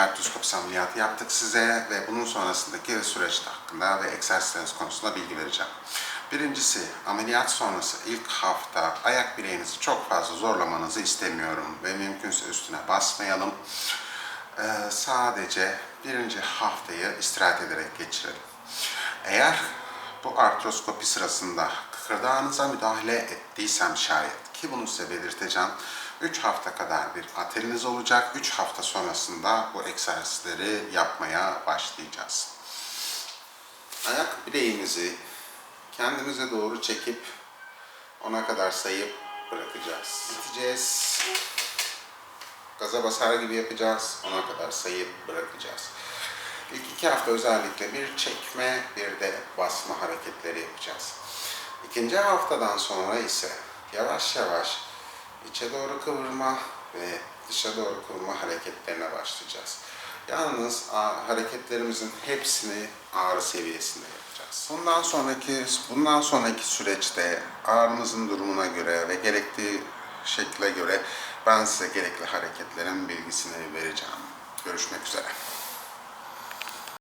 artroskopi ameliyatı yaptık size ve bunun sonrasındaki süreç hakkında ve egzersizleriniz konusunda bilgi vereceğim. Birincisi ameliyat sonrası ilk hafta ayak bileğinizi çok fazla zorlamanızı istemiyorum ve mümkünse üstüne basmayalım. Ee, sadece birinci haftayı istirahat ederek geçirelim. Eğer bu artroskopi sırasında kıkırdağınıza müdahale ettiysem şayet ki bunu size belirteceğim. 3 hafta kadar bir ateliniz olacak. 3 hafta sonrasında bu egzersizleri yapmaya başlayacağız. Ayak bileğimizi kendimize doğru çekip ona kadar sayıp bırakacağız. Gideceğiz. Gaza basar gibi yapacağız. Ona kadar sayıp bırakacağız. İlk iki hafta özellikle bir çekme bir de basma hareketleri yapacağız. İkinci haftadan sonra ise yavaş yavaş içe doğru kıvırma ve dışa doğru kıvırma hareketlerine başlayacağız. Yalnız hareketlerimizin hepsini ağrı seviyesinde yapacağız. Bundan sonraki bundan sonraki süreçte ağrınızın durumuna göre ve gerektiği şekle göre ben size gerekli hareketlerin bilgisini vereceğim. Görüşmek üzere.